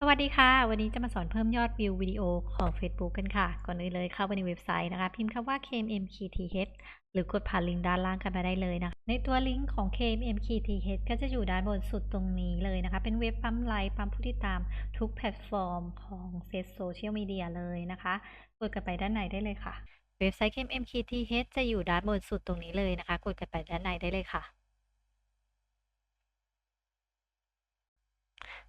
สวัสดีค่ะ วันนี้จะมาสอนเพิ่มยอดวิววิดีโอของ Facebook กันค่ะ ก่อนอื่นเลยเข้าไปในเว็บไซต์นะคะ พิมพ์คำว่า KMMKTH หรือกดผ่านลิงก์ด้านล่างกันมาได้เลยนะคะในตัวลิงก์ของ KMMKTH ก็จะอยู่ด้านบนสุดตรงนี้เลยนะคะ เป็นเว็บปั๊มไลค์ปั๊มผู้ติดตามทุกแพลตฟอร์มของเฟซโซเชียลมีเดียเลยนะคะกดกันไปด้านในได้เลยค่ะ เว็บไซต์ KMMKTH จะอยู่ด้านบนสุดตรงนี้เลยนะคะ กดกันไปด้านในได้เลยค่ะ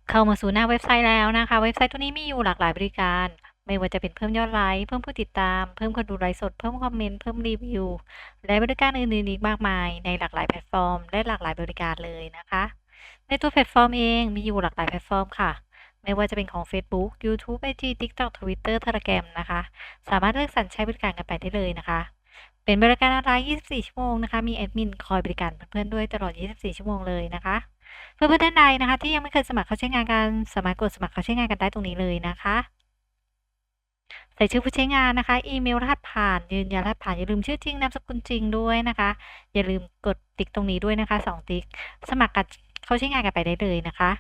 เข้ามาสู่หน้าเว็บไซต์แล้วนะคะ เว็บไซต์ตัวนี้มีอยู่หลากหลายบริการ ไม่ว่าจะเป็นเพิ่มยอดไลค์ เพิ่มผู้ติดตาม เพิ่มคนดูไลฟ์สด เพิ่มคอมเมนต์ เพิ่มรีวิว และบริการอื่นๆอีกมากมาย ในหลากหลายแพลตฟอร์ม และหลากหลายบริการเลยนะคะ ในตัวแพลตฟอร์มเองมีอยู่หลากหลายแพลตฟอร์มค่ะ ไม่ว่าจะเป็นของ Facebook YouTube IG TikTok Twitter Telegram นะคะ สามารถเลือกสรรใช้บริการกันไปได้เลยนะคะเป็นบริการออนไลน์ 24 ชั่วโมงนะคะ มีแอดมินคอยบริการเพื่อนๆด้วยตลอด 24 ชั่วโมงเลยนะคะ เพื่อนๆท่านใดนะคะ ที่ยังไม่เคยสมัครเข้าใช้งานกันสามารถกดสมัครเข้าใช้งานกันได้ตรงนี้เลยนะคะ ใส่ชื่อผู้ใช้งานนะคะ อีเมลรหัสผ่าน ยืนยันรหัสผ่านอย่าลืมชื่อจริงนามสกุลจริงด้วยนะคะ อย่าลืมกดติ๊กตรงนี้ด้วยนะคะสองติ๊กสมัครกันเข้าใช้งานกันไปได้เลยนะคะ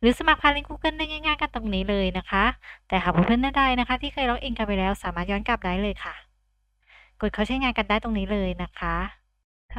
หรือสมัครผ่านลิงก์ Google ได้ง่ายๆกันตรงนี้เลยนะคะ แต่หากเพื่อนๆท่านใดนะคะ ที่เคยล็อกอินกันไปแล้วสามารถย้อนกลับได้เลยค่ะ กดเข้าใช้งานกันได้ตรงนี้เลยนะคะ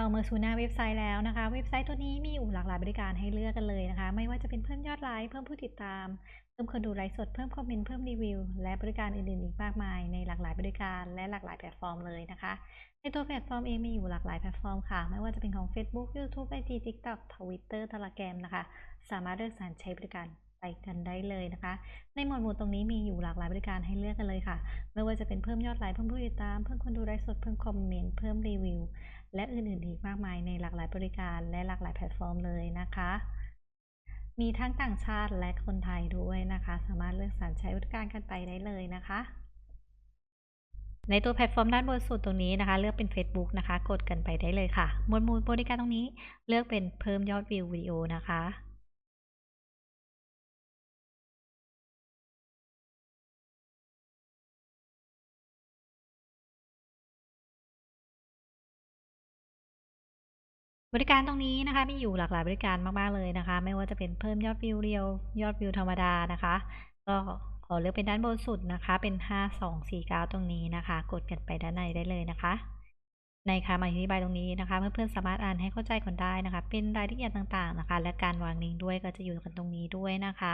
เข้ามาสู่หน้าเว็บไซต์แล้วนะคะ เว็บไซต์ตัวนี้มีอยู่หลากหลายบริการให้เลือกกันเลยนะคะ ไม่ว่าจะเป็นเพิ่มยอดไลค์เพิ่มผู้ติดตาม เพิ่มคนดูไลฟ์สดเพิ่มคอมเมนต์เพิ่มรีวิว และบริการอื่นๆอีกมากมาย ในหลากหลายบริการและหลากหลายแพลตฟอร์มเลยนะคะในตัวแพลตฟอร์มเองมีอยู่หลากหลายแพลตฟอร์มค่ะ ไม่ว่าจะเป็นของ Facebook YouTube IG TikTok Twitter Telegram นะคะ สามารถเลือกสรรใช้บริการ ไปกันได้เลยนะคะ ในหมวดหมู่ตรงนี้มีอยู่หลากหลายบริการให้เลือกกันเลยค่ะ ไม่ว่าจะเป็นเพิ่มยอดไลค์เพิ่มผู้ติดตาม เพิ่มคนดูไลฟ์สด เพิ่มคอมเมนต์ เพิ่มรีวิว และอื่นๆอีกมากมายในหลากหลายบริการและหลากหลายแพลตฟอร์มเลยนะคะ มีทั้งต่างชาติและคนไทยด้วยนะคะ สามารถเลือกสรรใช้บริการกันไปได้เลยนะคะในตัวแพลตฟอร์มด้านบนสุดตรงนี้นะคะ เลือกเป็น Facebook นะคะ กดกันไปได้เลยค่ะหมวดหมู่บริการตรงนี้เลือกเป็นเพิ่มยอดวิววิดีโอนะคะ บริการตรงนี้นะคะมีอยู่หลากหลายบริการมากๆเลยนะคะ ไม่ว่าจะเป็นเพิ่มยอดวิวเรียวยอดวิวธรรมดานะคะ ก็ขอเลือกเป็นด้านบนสุดนะคะ เป็น 5 2 4 9 ตรงนี้นะคะ กดกันไปด้านในได้เลยนะคะ ในคำอธิบายตรงนี้นะคะ เพื่อนๆสามารถอ่านให้เข้าใจก่อนได้นะคะ เป็นรายละเอียดต่างๆนะคะ และการวางลิงก์ด้วยก็จะอยู่กันตรงนี้ด้วยนะคะ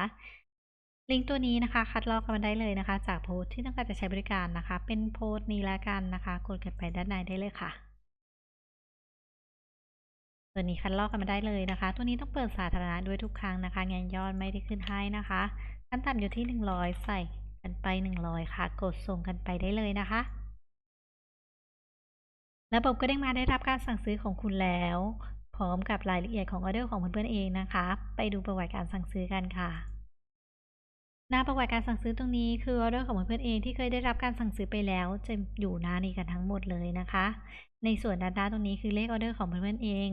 ลิงก์ตัวนี้นะคะ คัดลอกกันได้เลยนะคะ จากโพสต์ที่ต้องการจะใช้บริการนะคะ เป็นโพสต์นี้แล้วกันนะคะ กดกันไปด้านในได้เลยค่ะ ตัวนี้คัดลอกกันมาได้เลยนะคะ ตัวนี้ต้องเปิดสาธารณะด้วยทุกครั้งนะคะงานยอดไม่ได้ขึ้นให้นะคะขั้นต่ำอยู่ที่ 100 ใส่กันไป 100 ค่ะ กดส่งกันไปได้เลยนะคะ ระบบก็ได้มาได้รับการสั่งซื้อของคุณแล้ว พร้อมกับรายละเอียดของออเดอร์ของเพื่อนๆเองนะคะ ไปดูประวัติการสั่งซื้อกันค่ะหน้าประวัติการสั่งซื้อตรงนี้คือออเดอร์ของเพื่อนๆเองที่เคยได้รับการสั่งซื้อไปแล้วจะอยู่หน้านี้กันทั้งหมดเลยนะคะ ในส่วนด้านตรงนี้คือเลขออเดอร์ของเพื่อนๆเอง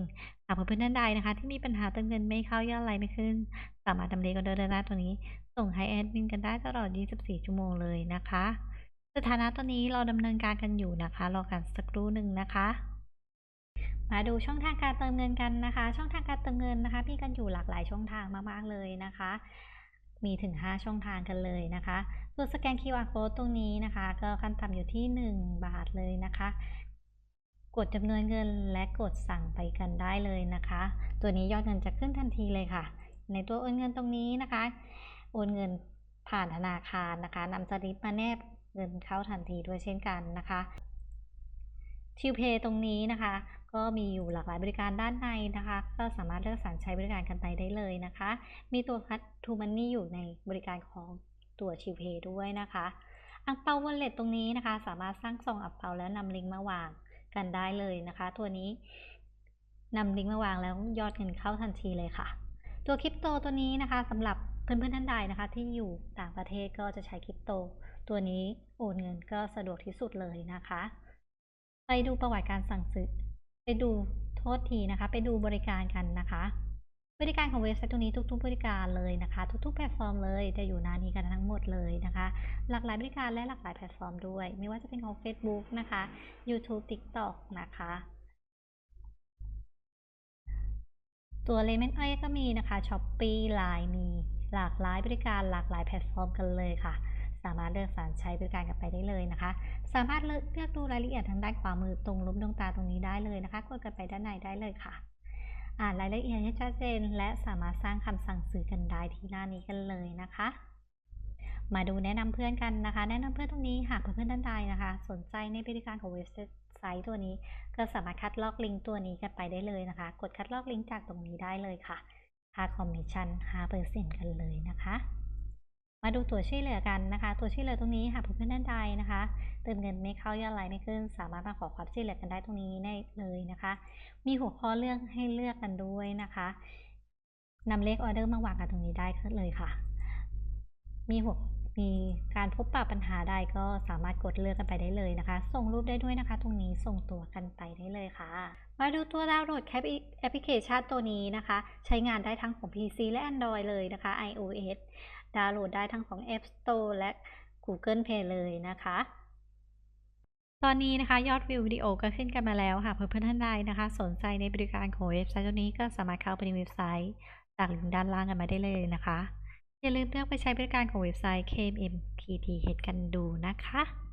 หากเพื่อนๆท่านใดนะคะ ที่มีปัญหาเติมเงินไม่เข้ายอดไลน์ไม่ขึ้น สามารถทำเลขออเดอร์ด้านตัวนี้ ส่งให้แอดมินกันได้ตลอด 24 ชั่วโมงเลยนะคะ สถานะตอนนี้เราดำเนินการกันอยู่นะคะ รอกันสักครู่หนึ่งนะคะ มาดูช่องทางการเติมเงินกันนะคะ ช่องทางการเติมเงินนะคะมีกันอยู่หลากหลายช่องทางมากๆเลยนะคะมีถึง 5 ช่องทางกันเลยนะคะตัวสแกน QR code ตรงนี้นะคะ ก็ขั้นต่ำอยู่ที่ 1 บาทเลยนะคะ กดจำนวนเงินและกดสั่งไปกันได้เลยนะคะ ตัวนี้ยอดเงินจะขึ้นทันทีเลยค่ะ ในตัวโอนเงินตรงนี้นะคะ โอนเงินผ่านธนาคารนะคะนำสลิปมาแนบเงินเข้าทันทีด้วยเช่นกันนะคะทิวเพย์ตรงนี้นะคะ ก็มีอยู่หลากหลายบริการด้านในนะคะ ก็สามารถเลือกสรรใช้บริการกันไปได้เลยนะคะ มีตัวคัดทูมันนี่อยู่ในบริการของตัวชิวเพย์ด้วยนะคะอังเปาวอลเล็ตตรงนี้นะคะ สามารถสร้างซองอังเปาแล้วนำลิงก์มาวาง กันได้เลยนะคะ ตัวนี้นำลิงก์มาวางแล้วยอดเงินเข้าทันทีเลยค่ะ ตัวคริปโตตัวนี้นะคะสำหรับเพื่อนๆท่านใดนะคะ ที่อยู่ต่างประเทศก็จะใช้คริปโต ตัวนี้โอนเงินก็สะดวกที่สุดเลยนะคะ ไปดูประวัติการสั่งซื้อไปดูโทษทีนะคะ ไปดูบริการกันนะคะ บริการของเว็บไซต์ตรงนี้ทุก ๆ บริการเลยนะคะ ทุก ๆ แพลตฟอร์มเลยจะอยู่หน้านี้กันทั้งหมดเลยนะคะ หลากหลายบริการและหลากหลายแพลตฟอร์มด้วย ไม่ว่าจะเป็นของ Facebook นะคะ YouTube TikTok นะคะตัวเลมอนอ้อยก็มีนะคะ Shopee Line มีหลากหลายบริการหลากหลายแพลตฟอร์มกันเลยค่ะ สามารถเลือกสรรใช้บริการกันไปได้เลยนะคะ สามารถเลือกเลือกดูรายละเอียดทางด้านขวามือตรงรูปดวงตาตรงนี้ได้เลยนะคะ กดกันไปด้านในได้เลยค่ะ อ่านรายละเอียดให้ชัดเจน และสามารถสร้างคำสั่งซื้อกันได้ที่หน้านี้กันเลยนะคะ มาดูแนะนำเพื่อนกันนะคะ แนะนำเพื่อนตรงนี้หากเพื่อนๆท่านใดนะคะ สนใจในบริการของเว็บไซต์ตัวนี้ ก็สามารถคัดลอกลิงก์ตัวนี้กันไปได้เลยนะคะ กดคัดลอกลิงก์จากตรงนี้ได้เลยค่ะค่าคอมมิชชั่น5%กันเลยนะคะ มาดูตัวช่วยเหลือกันนะคะ ตัวช่วยเหลือตรงนี้หากเพื่อนๆท่านใดนะคะ เติมเงินไม่เข้ายอดไลค์ไม่ขึ้น สามารถมาขอความช่วยเหลือกันได้ตรงนี้ได้เลยนะคะ มีหัวข้อเรื่องให้เลือกกันด้วยนะคะนำเลขออเดอร์มาวางกันตรงนี้ได้เลยค่ะ มีหัวมีการพบปะปัญหาใดก็สามารถกดเลือกกันไปได้เลยนะคะ ส่งรูปได้ด้วยนะคะ ตรงนี้ส่งตัวกันไปได้เลยค่ะ มาดูตัวดาวน์โหลดแคปแอปพลิเคชันตัวนี้นะคะ ใช้งานได้ทั้งของ PC และ Android เลยนะคะ iOS ดาวน์โหลดได้ทั้งของ App Store และ Google Play เลยนะคะ ตอนนี้นะคะยอดวิววิดีโอก็ขึ้นกันมาแล้วค่ะเพื่อนๆท่านใดนะคะ สนใจในบริการของเว็บไซต์ตัวนี้ก็สามารถเข้าไปในเว็บไซต์จากลิงก์ด้านล่างกันมาได้เลยนะคะ อย่าลืมเลือกไปใช้บริการของเว็บไซต์ KMM PTH กันดูนะคะ